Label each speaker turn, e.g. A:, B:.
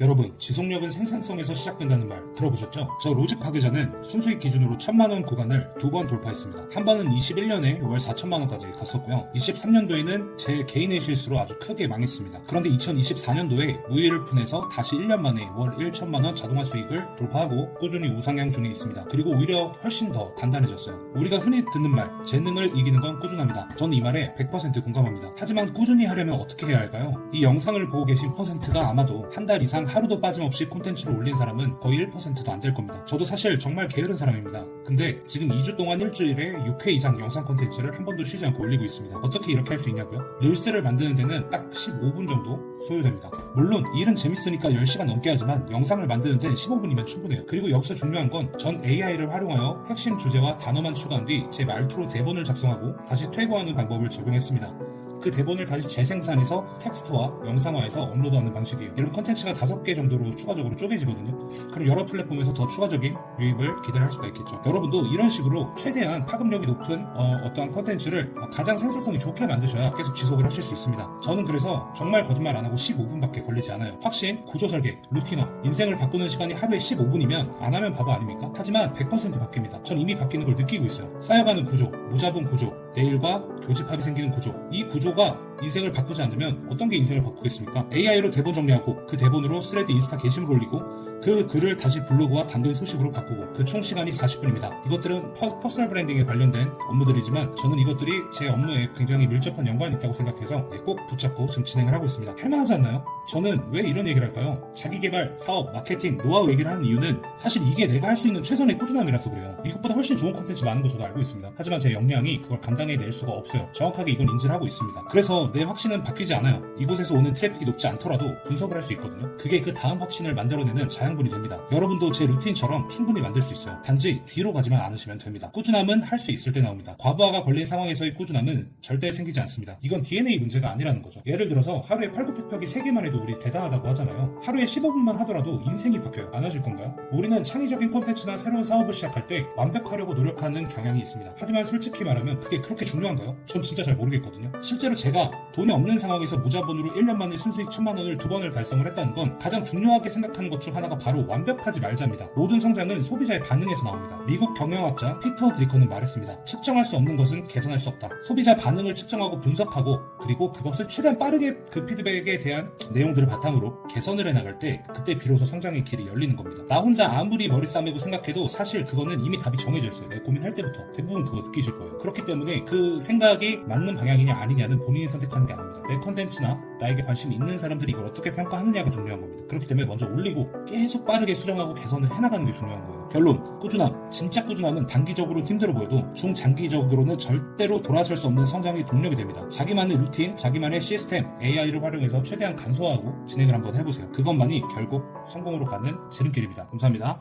A: 여러분, 지속력은 생산성에서 시작된다는 말 들어보셨죠? 저 로직 파괴자는 순수익 기준으로 천만원 구간을 두 번 돌파했습니다. 한 번은 21년에 월 4천만원까지 갔었고요. 23년도에는 제 개인의 실수로 아주 크게 망했습니다. 그런데 2024년도에 무의를 푼해서 다시 1년 만에 월 1천만원 자동화 수익을 돌파하고 꾸준히 우상향 중에 있습니다. 그리고 오히려 훨씬 더 단단해졌어요. 우리가 흔히 듣는 말, 재능을 이기는 건 꾸준합니다. 저는 이 말에 100% 공감합니다. 하지만 꾸준히 하려면 어떻게 해야 할까요? 이 영상을 보고 계신 퍼센트가 아마도 한 달 이상 하루도 빠짐없이 콘텐츠를 올린 사람은 거의 1%도 안 될 겁니다. 저도 사실 정말 게으른 사람입니다. 근데 지금 2주 동안 일주일에 6회 이상 영상 콘텐츠를 한 번도 쉬지 않고 올리고 있습니다. 어떻게 이렇게 할 수 있냐고요? 릴스를 만드는 데는 딱 15분 정도 소요됩니다. 물론 일은 재밌으니까 10시간 넘게 하지만 영상을 만드는 데는 15분이면 충분해요. 그리고 여기서 중요한 건 전 AI를 활용하여 핵심 주제와 단어만 추가한 뒤 제 말투로 대본을 작성하고 다시 퇴고하는 방법을 적용했습니다. 그 대본을 다시 재생산해서 텍스트와 영상화해서 업로드하는 방식이에요. 이런 컨텐츠가 다섯 개 정도로 추가적으로 쪼개지거든요. 그럼 여러 플랫폼에서 더 추가적인 유입을 기대할 수가 있겠죠. 여러분도 이런 식으로 최대한 파급력이 높은 어, 떠한 컨텐츠를 어, 가장 생산성이 좋게 만드셔야 계속 지속을 하실 수 있습니다. 저는 그래서 정말 거짓말 안 하고 15분밖에 걸리지 않아요. 확신, 구조 설계, 루틴화, 인생을 바꾸는 시간이 하루에 15분이면 안 하면 바보 아닙니까? 하지만 100% 바뀝니다. 전 이미 바뀌는 걸 느끼고 있어요. 쌓여가는 구조, 무자본 구조, 내일과 교집합이 생기는 구조. 이 구조가 인생을 바꾸지 않으면 어떤 게 인생을 바꾸겠습니까? AI로 대본 정리하고 그 대본으로 스레드 인스타 게시물 올리고 그 글을 다시 블로그와 당근 소식으로 바꾸고 그 총 시간이 40분입니다. 이것들은 퍼, 서널 브랜딩에 관련된 업무들이지만 저는 이것들이 제 업무에 굉장히 밀접한 연관이 있다고 생각해서 네, 꼭 붙잡고 지금 진행을 하고 있습니다. 할만하지 않나요? 저는 왜 이런 얘기를 할까요? 자기 개발, 사업, 마케팅, 노하우 얘기를 하는 이유는 사실 이게 내가 할 수 있는 최선의 꾸준함이라서 그래요. 이것보다 훨씬 좋은 콘텐츠 많은 거 저도 알고 있습니다. 하지만 제 역량이 그걸 감당 해낼 수가 없어요. 정확하게 이건 인지를 하고 있습니다. 그래서 내 확신은 바뀌지 않아요. 이곳에서 오는 트래픽이 높지 않더라도 분석을 할 수 있거든요. 그게 그 다음 확신을 만들어내는 자양분이 됩니다. 여러분도 제 루틴처럼 충분히 만들 수 있어요. 단지 뒤로 가지만 않으시면 됩니다. 꾸준함은 할 수 있을 때 나옵니다. 과부하가 걸린 상황에서의 꾸준함은 절대 생기지 않습니다. 이건 DNA 문제가 아니라는 거죠. 예를 들어서 하루에 팔굽혀펴기 3개만 해도 우리 대단하다고 하잖아요. 하루에 15분만 하더라도 인생이 바뀌어요. 안 하실 건가요? 우리는 창의적인 콘텐츠나 새로운 사업을 시작할 때 완벽하려고 노력하는 경향이 있습니다. 하지만 솔직히 말하면 그게 그렇게 중요한가요? 전 진짜 잘 모르겠거든요. 실제로 제가 돈이 없는 상황에서 무자본으로 1년 만에 순수익 천만 원을 두 번을 달성을 했다는 건 가장 중요하게 생각하는 것 중 하나가 바로 완벽하지 말자입니다. 모든 성장은 소비자의 반응에서 나옵니다. 미국 경영학자 피터 드리커는 말했습니다. 측정할 수 없는 것은 개선할 수 없다. 소비자 반응을 측정하고 분석하고 그리고 그것을 최대한 빠르게 그 피드백에 대한 내용들을 바탕으로 개선을 해나갈 때 그때 비로소 성장의 길이 열리는 겁니다. 나 혼자 아무리 머리 싸매고 생각해도 사실 그거는 이미 답이 정해져 있어요. 내가 고민할 때부터 대부분 그거 느끼실 거예요. 그렇기 때문에 그 생각이 맞는 방향이냐 아니냐는 본인이 선택하는 게 아닙니다. 내 컨텐츠나 나에게 관심 있는 사람들이 이걸 어떻게 평가하느냐가 중요한 겁니다. 그렇기 때문에 먼저 올리고 계속 빠르게 수정하고 개선을 해나가는 게 중요한 거예요. 결론, 꾸준함. 진짜 꾸준함은 단기적으로 힘들어 보여도 중장기적으로는 절대로 돌아설 수 없는 성장의 동력이 됩니다. 자기만의 루틴, 자기만의 시스템, AI를 활용해서 최대한 간소화하고 진행을 한번 해보세요. 그것만이 결국 성공으로 가는 지름길입니다. 감사합니다.